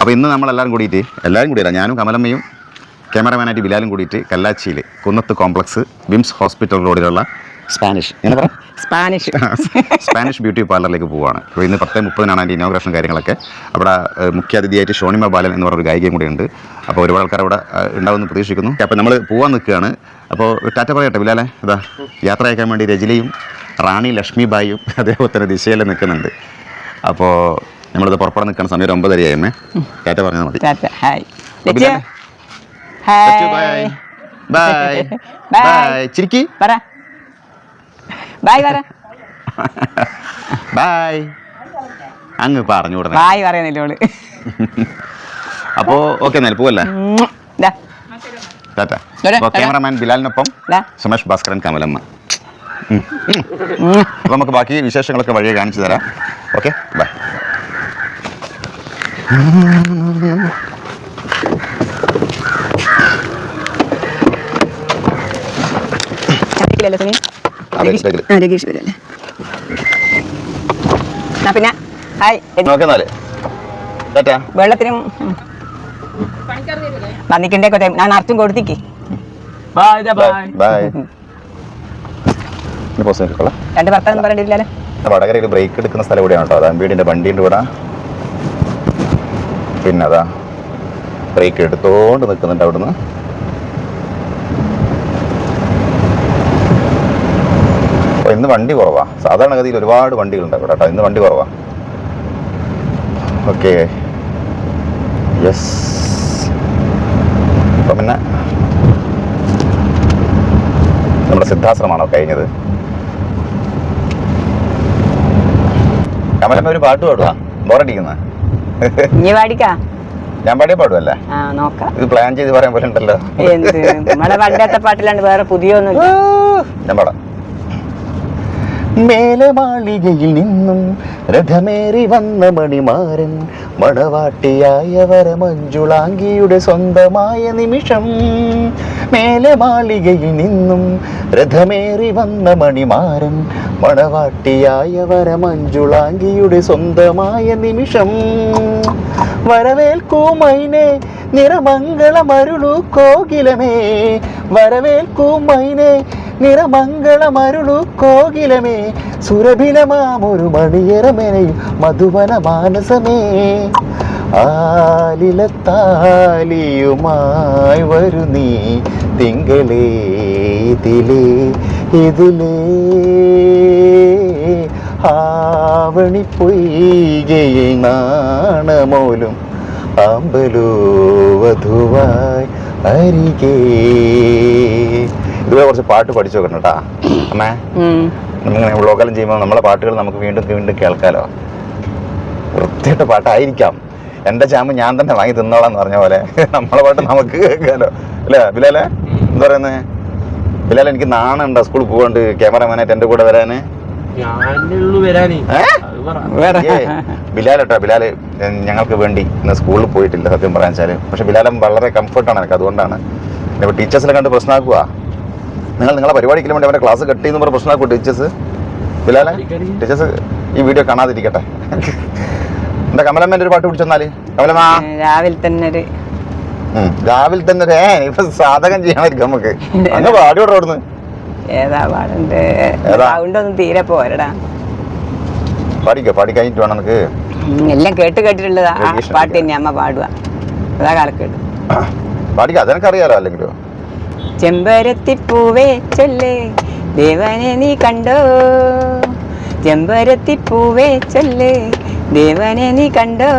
അപ്പോൾ ഇന്ന് നമ്മളെല്ലാവരും കൂടിയിട്ട് എല്ലാവരും കൂടിയല്ല ഞാനും കമലമ്മയും ക്യാമറമാനായിട്ട് ബിലാലും കൂടിയിട്ട് കല്ലാച്ചിയിൽ കുന്നത്ത് കോംപ്ലക്സ് വിംസ് ഹോസ്പിറ്റൽ റോഡിലുള്ള സ്പാനിഷ്. സ്പാനിഷ്. സ്പാനിഷ് ബ്യൂട്ടി പാർലറിലേക്ക് പോവുകയാണ് അപ്പോൾ ഇന്ന് പത്ത് മുപ്പതിനാണ് അതിന്റെ ഇനോഗ്രേഷൻ കാര്യങ്ങളൊക്കെ. അവിടെ മുഖ്യാതിഥിയായിട്ട് ഷോണിമ ബാലൻ എന്ന് പറഞ്ഞൊരു ഗായികയും കൂടി ഉണ്ട്. അപ്പോൾ ഒരുപാട് ആൾക്കാർ അവിടെ ഉണ്ടാവുമെന്ന് പ്രതീക്ഷിക്കുന്നു. അപ്പോൾ നമ്മൾ പോകാൻ നിൽക്കുകയാണ്. അപ്പോൾ ടാറ്റ പറയട്ടെ ബിലാലെ ഇതാ യാത്ര അയക്കാൻ വേണ്ടി രജിലയും റാണി ലക്ഷ്മിബായും അതേപോലെ തന്നെ ദിശയിലെ നിൽക്കുന്നുണ്ട്. അപ്പോൾ നമ്മളിത് പുറപ്പെടാൻ നിൽക്കുന്ന സമയം ഒരു ഒമ്പതരയായി അമ്മേ. ടാറ്റ പറഞ്ഞാൽ മതി. Tata hi? ഹായ്. ചിരിക്കി. പറ. ബായ് പറ. ബൈ അങ്ങ് പറഞ്ഞു ബായ് പറയുന്നില്ല അപ്പോ ഓക്കെ എന്നാൽ പോവല്ലേ. ടാറ്റ. ക്യാമറമാൻ ബിലാലിനൊപ്പം. സുമേഷ് ഭാസ്കരൻ കമലമ്മ. അപ്പോൾ നമുക്ക് ബാക്കി വിശേഷങ്ങളൊക്കെ വഴിയെ കാണിച്ചു തരാം. ഓക്കെ ബൈ രഗീഷിലല്ലേ സുനി? അതെ, രഗീഷ്. രഗീൽ. ആ, രഗീഷ് വരല്ലേ എന്നാ പിന്നെ ഹായ് വെള്ളത്തിനും ഞാൻ അർത്ഥം കൊടുത്തിക്ക്. രണ്ട് ഭർത്താവ് പറയണ്ടില്ലല്ലോ വടകരയിൽ ബ്രേക്ക് എടുക്കുന്ന സ്ഥലം ഇവിടെയാണ് കേട്ടോ അതാ വീടിന്റെ വണ്ടീന്റെ ഇവിടെ പിന്നെ അതാ ബ്രേക്ക് എടുത്തോണ്ട് നിൽക്കുന്നുണ്ട് അവിടുന്ന്. അപ്പോൾ ഇന്ന് വണ്ടി കുറവാ. സാധാരണഗതിയിൽ ഒരുപാട് വണ്ടികളുണ്ട് ഇവിടെ കേട്ടോ. ഇന്ന് വണ്ടി കുറവാ. ഓക്കെ യെസ് അപ്പം പിന്നെ നമ്മുടെ സിദ്ധാശ്രമാണോ കഴിഞ്ഞത്? കമലമ്മ ഒരു പാട്ട് പാടുവാ. ബോറടിക്കുന്ന. ഇനി പാടിക്കാ? ഞാൻ പാടിയ നോക്കാം. ഇത് പ്ലാൻ ചെയ്ത് പറയാൻ പോലെ ഉണ്ടല്ലോ. നമ്മളെ പണ്ടത്തെ പാട്ടിലാണ്ട് വേറെ പുതിയൊന്നും ഞാൻ പാടാം. മേലെ മാളികയിൽ നിന്നും രഥമേറി വന്ന മണിമാരൻ മണവാട്ടിയായ വരമഞ്ജുളാങ്കിയുടെ സ്വന്തമായ നിമിഷം മേലെ മാളികയിൽ നിന്നും രഥമേറി വന്ന മണിമാരൻ മണവാട്ടിയായ വരമഞ്ജുളാങ്കിയുടെ സ്വന്തമായ നിമിഷം വരവേൽക്കൂ മൈനെ നിറമംഗളമരുളു കോകിലമേ വരവേൽക്കൂ മൈനെ നിറമംഗളമരുളു കോകിലമേ സുരഭിലമാമൊരു മണിയറമെനയും മധുവന മാനസമേ. ആലിലത്താലിയുമായി വരു നീ തിങ്കളേ ഇതിലേ ഇതിലേ. ആവണി പൊയ്കയിൽ നാണമോലും അമ്പലോ വധുവായി അരികേ. ഇതുപോലെ കുറച്ച് പാട്ട് പഠിച്ചു നോക്കണം കേട്ടാ അമ്മേ നമ്മളിങ്ങനെ വ്ളോഗെല്ലാം ചെയ്യുമ്പോൾ നമ്മളെ പാട്ടുകൾ നമുക്ക് വീണ്ടും വീണ്ടും കേൾക്കാലോ. വൃത്തിയായിട്ട് പാട്ടായിരിക്കാം. എന്റെ ചാമ്പ് ഞാൻ തന്നെ വാങ്ങി തിന്നോളാം എന്ന് പറഞ്ഞ പോലെ നമ്മളെ പാട്ട് നമുക്ക് കേൾക്കാലോ. അല്ലേ ബിലാലെ? എന്താ പറയുന്നത് ബിലാൽ എനിക്ക് നാണുണ്ടോ സ്കൂളിൽ പോകാണ്ട് ക്യാമറമാനായിട്ട് എന്റെ കൂടെ വരാന്? ബിലാലട്ടോ ബിലാൽ കേട്ടോ ഞങ്ങൾക്ക് വേണ്ടി ഇന്ന് സ്കൂളിൽ പോയിട്ടില്ല സത്യം പറയാൻ വെച്ചാൽ പക്ഷെ ബിലാലം വളരെ കംഫർട്ടാണ് എനിക്ക് അതുകൊണ്ടാണ്. ഇപ്പോൾ ടീച്ചേഴ്സിനെ കണ്ട് പ്രശ്നമാക്കുക നിങ്ങൾ നിങ്ങളെ പരിപാടിക്ക് വേണ്ടി അവന്റെ ക്ലാസ് കട്ട് ചെയ്യുന്ന പറഞ്ഞ് പ്രശ്നമാക്കുക ടീച്ചേഴ്സ് ബിലാലെ? ടീച്ചേഴ്സ് ഈ വീഡിയോ കാണാതിരിക്കട്ടെ. എന്താ കമലമ്മേന്റെ ഒരു പാട്ട് പിടിച്ചെന്നാൽ? കമലമ്മ? രാവിലെ തന്നെ ഒരു രാവിലെ തന്നെ ഒരു, ഏ ഇപ്പൊ സാധകം ചെയ്യാമായിരിക്കും നമുക്ക്. അങ്ങ് പാടിയോടെ അവിടുന്ന്. ഏതാ പാടുണ്ട്? ഒന്നും തീരെ പോരടാ. പാടിക്കോ പാടി കഴിഞ്ഞിട്ട് വേണം നമുക്ക്. എല്ലാം കേട്ട് കേട്ടിട്ടുള്ളതാ. പാട്ട് തന്നെ അമ്മ പാടുക അതാ കാലക്കേട്ട് പാടിക്കോ അതെനിക്കറിയാലോ അല്ലെങ്കിലോ. ചെമ്പരത്തിപ്പൂവേ ചൊല്ലേ ദേവനെ നീ കണ്ടോ? ചെമ്പരത്തിപ്പൂവേ ചൊല്ലേ ദേവനെ നീ കണ്ടോ?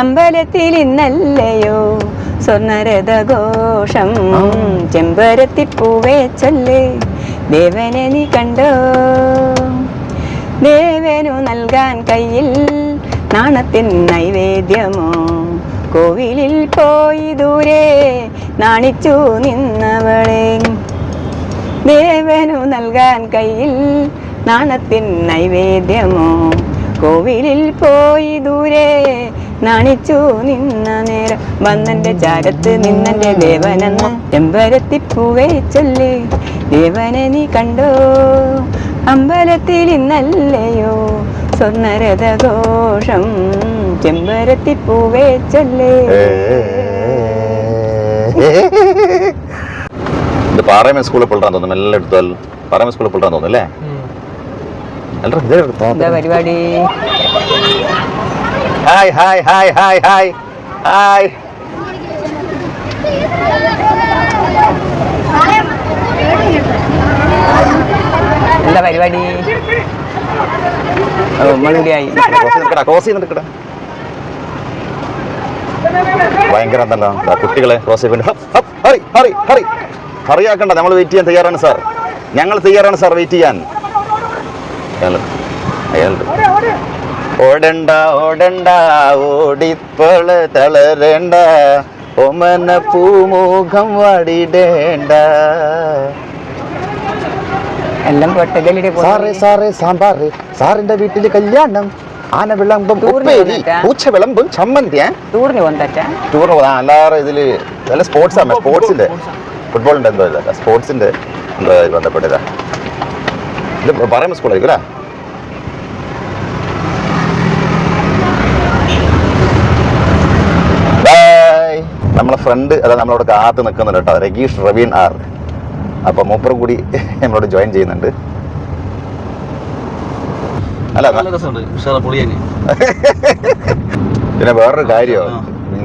അമ്പലത്തിൽ ഇന്നല്ലയോ സ്വർണരഥഘോഷം? ചെമ്പരത്തിപ്പൂവേ ചൊല്ലേ ദേവനെ നീ കണ്ടോ? ദേവനു നൽകാൻ കയ്യിൽ നാണത്തിൻ നൈവേദ്യമോ? കോവിലിൽ പോയി ദൂരെ നാണിച്ചു നിന്നവളെ. ദേവനു നൽകാൻ കയ്യിൽ നാണത്തിൻ നൈവേദ്യമോ? കോവിലിൽ പോയി ദൂരെ നാണിച്ചു നിന്ന നേരം വന്നന്റെ ചാരത്ത് നിന്നന്റെ ദേവനെന്ന് ചെമ്പരത്തിപ്പൂവേ ചൊല്ലി. ദേവനെ നീ കണ്ടോ? അമ്പലത്തിൽ ഇന്നല്ലയോ? സ്വർണരഥഘോഷം ചെമ്പരത്തി ചൊല്ലേ. ഇത് പാറയമ സ്കൂളിൽ പിള്ളേരാൻ തോന്നുന്നു. എല്ലാം എടുത്താൽ പാറയമ സ്കൂളിൽ പിള്ളേരാൻ തോന്നുന്നു അല്ലേ? പരിപാടി? Hi hi hi hi hi hi. എന്താ പരിപാടി? നമ്മളുകൂടിയായി ക്രോസ് നിൽക്കടാ ചെയ്ത് നിൽക്കടാ ഭയങ്കര നല്ലതാണ് കുട്ടികളെ ക്രോസ് ചെയ്ത് ഹറി ഹറി ഹറി. ഹറിയാക്കണ്ട നമ്മൾ വെയിറ്റ് ചെയ്യാൻ തയ്യാറാണ് സാർ ഞങ്ങൾ തയ്യാറാണ് സാർ വെയിറ്റ് ചെയ്യാൻ. ഓടണ്ട ഓടണ്ട ഓടിപ്പോൾ തളരണ്ട. ഒമന പൂമുഖം വാടിടേണ്ട. എല്ലാം സാറേ സാറേ സാമ്പാറ്. സാറിന്റെ വീട്ടിൽ കല്യാണം. ആന വിളമ്പും ടൂറിന് ഉപ്പേരി? പൂച്ച വിളമ്പും ചമ്മന്തി ടൂറിന് വന്നിട്ടാ ടൂർ എല്ലാവരും ഇതിൽ നല്ല സ്പോർട്സ് ആണ്. സ്പോർട്സിന്റെ ഫുട്ബോളിന്റെ എന്തോ ഇല്ല സ്പോർട്സിന്റെ എന്തോ ബന്ധപ്പെട്ടതാ. ഇത് പറയുമ്പോൾ സ്കൂളായിരിക്കും അല്ലേ? ബൈ നമ്മളെ ഫ്രണ്ട് അതായത് നമ്മളോട് കാത്ത് നിൽക്കുന്നുണ്ട് കേട്ടോ. രഗീഷ് റവീൻ ആർ. അപ്പോൾ മൂപ്പർ കൂടി നമ്മളോട് ജോയിൻ ചെയ്യുന്നുണ്ട്. അല്ല നല്ല രസമുണ്ട്. പൊളിയാന് പിന്നെ വേറൊരു കാര്യോ.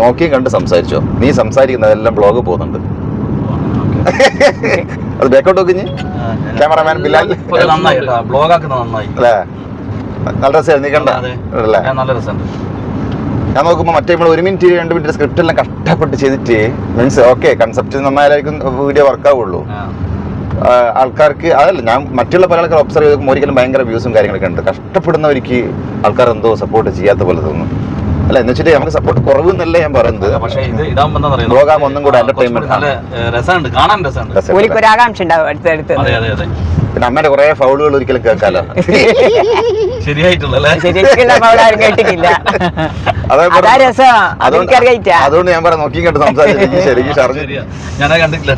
നോക്കിയും കണ്ട് സംസാരിച്ചോ? നീ സംസാരിക്കുന്നതെല്ലാം ബ്ലോഗ് പോകുന്നുണ്ട്. അത് ബാക്കോട്ട് നോക്കി ക്യാമറമാൻ ബിലാൽ നന്നായി ബ്ലോഗ് ആക്കുന്നത് നന്നായി. അല്ലേ? നല്ല രസമാണ് നീ കണ്ട? അല്ലേ? നല്ല രസമുണ്ട്. ഞാൻ നോക്കുമ്പോൾ മറ്റേ നമ്മൾ ഒരു മിനിറ്റ് രണ്ട് മിനിറ്റ് സ്ക്രിപ്റ്റ് എല്ലാം കഷ്ടപ്പെട്ട് ചെയ്തിട്ട് മീൻസ് ഓക്കെ കൺസെപ്റ്റ് നന്നായാലായിരിക്കും വീഡിയോ വർക്കാവുള്ളൂ ആൾക്കാർക്ക് അതല്ല ഞാൻ മറ്റുള്ള പല ആൾക്കാർ ഒബ്സർവ് ചെയ്തപ്പോൾ ഒരിക്കലും ഭയങ്കര വ്യൂസും കാര്യങ്ങളൊക്കെ ഉണ്ട്. കഷ്ടപ്പെടുന്നവർക്ക് ആൾക്കാർ എന്തോ സപ്പോർട്ട് ചെയ്യാത്ത പോലെ തോന്നുന്നു അല്ല എന്ന് വെച്ചിട്ട് നമുക്ക് സപ്പോർട്ട് കുറവ് എന്നല്ലേ ഞാൻ പറയുന്നത്. പക്ഷേ ഇത് ഇതാകുമ്പോ എന്താ പറയുക Blog ഒന്നും കൂടെ എന്റർടൈൻമെന്റ് നല്ല രസമുണ്ട് കാണാൻ രസമുണ്ട്. ഉണ്ടാവും അടുത്തടുത്ത് അതെ അതെ അതെ. പിന്നെ അമ്മയുടെ കുറെ ഫൗളുകൾ ഒരിക്കലും കേൾക്കാലോ? ശരിയായിട്ടുള്ള കേട്ടിട്ടില്ല. അതുകൊണ്ട് ഞാൻ പറയാം നോക്കി കേട്ട് സംസാരിച്ചു ശരിക്കും കണ്ടിട്ടില്ല.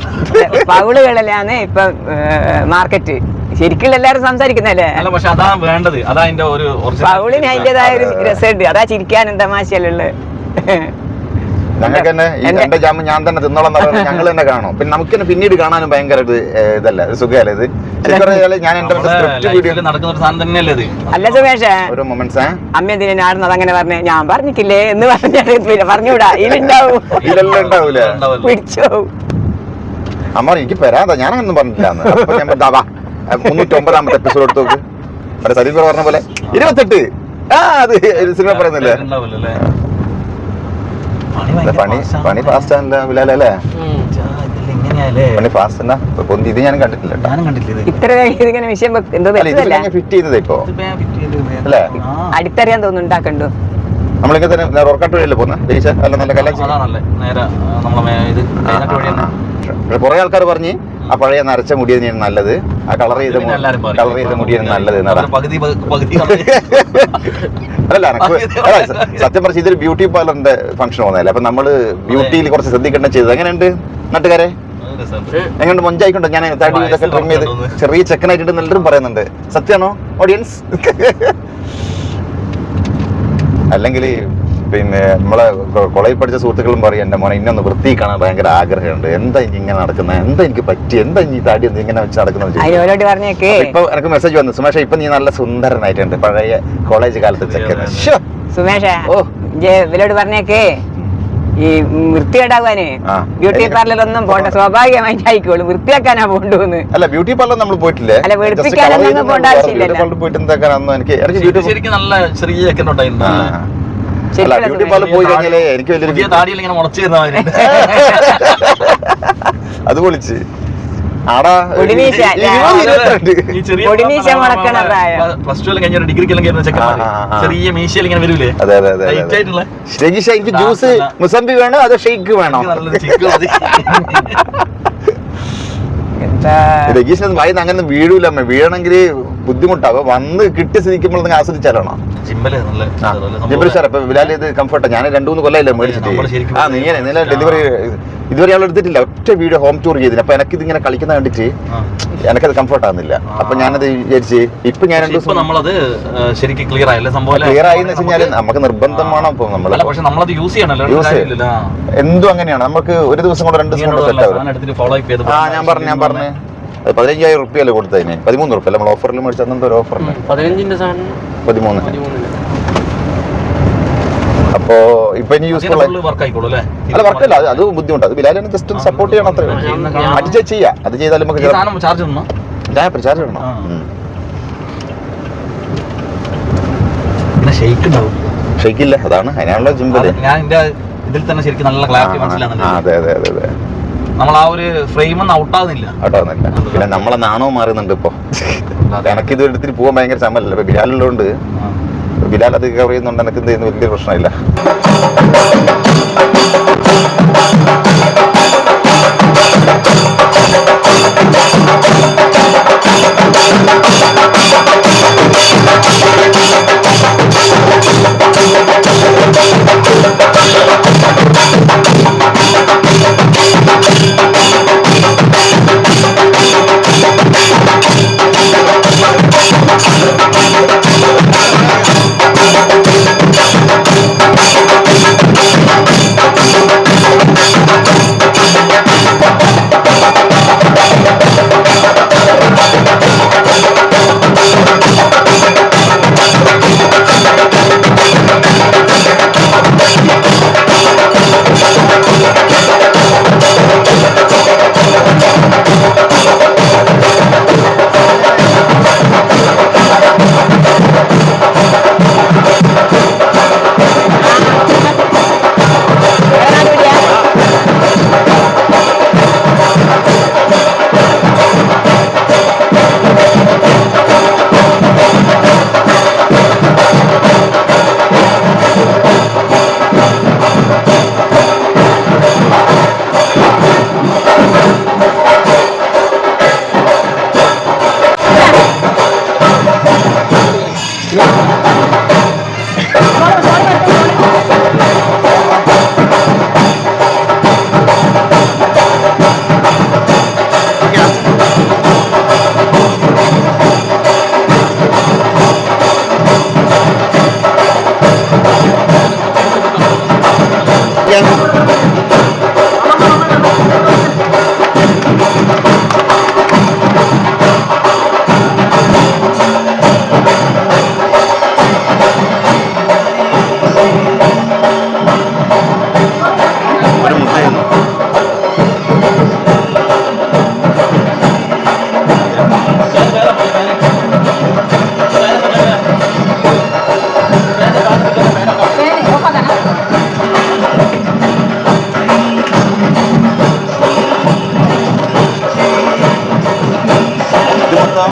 പൗളുകളിലാണ് ഇപ്പൊ മാർക്കറ്റ്. ശരിക്കുള്ള എല്ലാരും സംസാരിക്കുന്നല്ലേ അല്ല പക്ഷെ അതാ വേണ്ടത്. അതാ അതിന്റെ ഒരു പൗളിന് അതിന്റേതായ ഒരു. രസമുണ്ട്. അതാ ചിരിക്കാനും തമാശയല്ലുള്ളത് ഞങ്ങൾക്ക് തന്നെ ഈ എന്റെ- എന്റെ ജാമ് ഞാൻ തന്നെ തിന്നോളം ഞങ്ങൾ തന്നെ കാണും. പിന്നെ നമുക്ക് തന്നെ പിന്നീട് കാണാനും ഭയങ്കര ഇതല്ല? സുഖമല്ലേ ഇത്? ഞാൻ എന്റെ അല്ല സുമേഷ്. ഒരു മൊമെന്റ്സ് അമ്മ എന്തിനാ ഞാടുന്നത് അങ്ങനെ പറഞ്ഞേ ഞാൻ പറഞ്ഞിട്ടില്ലേ? എന്ന് പറഞ്ഞാൽ പിന്നെ പറഞ്ഞുകൂടാ ഇതിലുണ്ടാവും ഇതിലെല്ലാം ഉണ്ടാവൂലേ? പിടിച്ചോ അമ്മ എനിക്ക് പെരാതാ. ഞാനൊന്നും പറഞ്ഞില്ല അപ്പൊ ഞാൻ പറഞ്ഞു, "ദാ വാ മുന്നൂറ്റി ഒമ്പതാമത്തെ എപ്പിസോഡ് എടുത്തു നോക്ക്. അവിടെ സതീഷ് ബാബു പറഞ്ഞ പോലെ ഇരുപത്തെട്ട്. ആ അത് സിനിമ പറയുന്നില്ലേ? അല്ലേ അല്ല, പണി പണി ഫാസ്റ്റ് ആണല്ലോ ബിലാലേ ഇങ്ങനെയല്ലേ പണി ഫാസ്റ്റ് എന്നാ? ഇപ്പൊ പൊന്തി ഇത് ഞാൻ കണ്ടിട്ടില്ല ഇത്ര ഇതിങ്ങനെ വിഷയം എന്തോ അല്ല ഫിറ്റ് ചെയ്തത് ഇപ്പോ? അല്ലേ? അടിത്തറിയാൻ തോന്നുന്നു ഉണ്ടാക്കണ്ടു? നമ്മളിങ്ങനെ തന്നെ വഴിയല്ലേ പോകുന്നത് ദേശ അല്ല നല്ല കല്ലാച്ചി അതാ നേരെ നമ്മളെ മേ- ഇത് വഴി തന്നെ. കുറെ ആൾക്കാർ പറഞ്ഞ് ആ പഴയ നരച്ച മുടി തന്നെയാണ് നല്ലത്. ആ കളർ ചെയ്ത കളർ ചെയ്ത മുടിയാണ് നല്ലത് അല്ല സത്യം പറഞ്ഞ ഇതൊരു ബ്യൂട്ടി പാർലറിന്റെ ഫംഗ്ഷൻ പോകുന്നതല്ലേ? അപ്പൊ നമ്മൾ ബ്യൂട്ടിയിൽ കുറച്ച് ശ്രദ്ധിക്കേണ്ട ചെയ്തത് എങ്ങനെയുണ്ട്? നാട്ടുകാരെ? എങ്ങനെ മൊഞ്ചായിക്കൊണ്ടോ? ഞാൻ തടി ഇതൊക്കെ ട്രിം ചെയ്ത് ചെറിയ ചെറിയ ചെക്കനായിട്ടുണ്ട് എല്ലാവരും പറയുന്നുണ്ട്. സത്യമാണോ? ഓഡിയൻസ് അല്ലെങ്കിൽ പിന്നെ നമ്മളെ കോളേജിൽ പഠിച്ച സുഹൃത്തുക്കളും പറയും എന്റെ മോനെ ഇന്നൊന്ന് വൃത്തി കാണാൻ ഭയങ്കര ആഗ്രഹമുണ്ട്. എന്താ ഇനി ഇങ്ങനെ നടക്കുന്നത് എന്താ എനിക്ക് പറ്റി? എന്താ ഇനി താടി ഒന്ന് ഇങ്ങനെ വെച്ച് നടക്കുന്നത് ഇപ്പൊ എനിക്ക് മെസ്സേജ് വന്നു. സുമേഷ ഇപ്പൊ നീ നല്ല സുന്ദരനായിട്ടുണ്ട്. പഴയ കോളേജ് കാലത്ത് ചെക്കൻ. സുമേഷ ഓ. ഇവരോട് പറഞ്ഞേക്കേ. ഈ വൃത്തികേടാവാന് ആ. ബ്യൂട്ടി പാർലർ ഒന്നും പോണ്ട. സ്വാഭാവികമായിട്ട് ആയിക്കോളും. വൃത്തിയാക്കാനാ പോണ്ടുന്ന്. അല്ല ബ്യൂട്ടി പാർലർ നമ്മൾ പോയിട്ടില്ലേ? അല്ല, വെളുപ്പിക്കാനൊന്നും colour ചെയ്ത് അല്ല ബ്യൂട്ടി പാർലർ പോയി കഴിഞ്ഞാലേ എനിക്ക് വലിയൊരു മുളച്ചു അത് പൊളിച്ച്. എനിക്ക് ജ്യൂസ് മുസംബി വേണോ? അതോ ഷെയ്ക്ക് വേണോ? എനിക്ക് നല്ലൊരു ചിക്ക് മതി. എന്താ? രജീഷിനൊന്നും വായിന്ന് അങ്ങനെ വീഴൂല അമ്മ വീഴണമെങ്കിൽ ബുദ്ധിമുട്ടാണ് അപ്പൊ വന്ന് കിട്ടി സ്ഥിതിക്കുമ്പോൾ നിങ്ങൾ ആസ്വദിച്ചാലാണോ. ജിബ്രി സാർ ഇപ്പൊ ബിലാൽ ഇത് കംഫർട്ടാണ് ഞാൻ രണ്ടു മൂന്ന് കൊല്ലമില്ല മേടിച്ചിട്ട്. ആ നീ നില ഡെലിവറി ഇതുവരെ ആൾ എടുത്തിട്ടില്ല. ഒറ്റ വീഡിയോ ഹോം ടൂർ ചെയ്തില്ല അപ്പൊ എനിക്ക് ഇതിങ്ങനെ കളിക്കുന്ന കണ്ടിട്ട്. എനിക്കത് കംഫർട്ട് ആവുന്നില്ല. അപ്പൊ ഞാനത് വിചാരിച്ച് ഇപ്പൊ ഞാൻ നമ്മളത് ശരിക്കും ക്ലിയർ ആയില്ലേ സംഭവം ക്ലിയർ ആയി എന്ന് വെച്ചാൽ നമുക്ക് നിർബന്ധമാണ് ഇപ്പൊ നമ്മൾ പക്ഷെ നമ്മളത് യൂസ് ചെയ്യണല്ലോ. യൂസ് എന്തും അങ്ങനെയാണ്. നമുക്ക് ഒരു ദിവസം കൊണ്ട് രണ്ട് ദിവസം കൊണ്ട് സെറ്റ് ആവും ആ ഞാൻ പറഞ്ഞു ഞാൻ പറഞ്ഞു അത് പതിനഞ്ചായിരം റുപ്യല്ലേ കൊടുത്തതിന്? പതിമൂന്ന് റുപ്യ നമ്മൾ ഓഫറിൽ മേടിച്ച അന്നത്തെ ഒരു ഓഫറിന് പതിനഞ്ചിന്റെ സാധനം പതിമൂന്ന്. അപ്പോ ഇപ്പൊ ഇനി യൂസ്ഫുൾ അല്ല? വർക്ക് അല്ലേ. അത് ബുദ്ധിമുട്ട്. അത് ബിലാലിനെ ജസ്റ്റ് സപ്പോർട്ട് ചെയ്യണം അത്രേ ചെ- ചെയ്യാം. അത് ചെയ്താലും നമുക്ക് ചാർജ് ഞാൻ പ്രചാരം ഇടണം. ഷെയ്ക്ക് ഉണ്ടാവും ഷെയ്ക്കില്ല അതാണ്. അതിനാണല്ലോ ജിമ്പിൽ ഞാൻ ഇതിൽ തന്നെ ശരിക്കും നല്ല ക്ലാരിറ്റി മനസ്സിലാണ് അതെ അതെ അതെ അതെ. നമ്മൾ ആ ഒരു ഫ്രെയിം ഒന്നും ഔട്ടാകുന്നില്ല കേട്ടോന്നില്ല പിന്നെ നമ്മളെ നാണവും മാറുന്നുണ്ട് ഇപ്പൊ. എനിക്ക് ഇത് എടുത്തിട്ട് പോകാൻ ഭയങ്കര ചമ്മലല്ല ഇപ്പൊ ബിലാലുള്ളതുകൊണ്ട് ബിലാൽ അത് കവർ ചെയ്യുന്നുണ്ട്. എനിക്ക് എന്ത് ചെയ്യുന്നു? വലിയ പ്രശ്നമില്ല.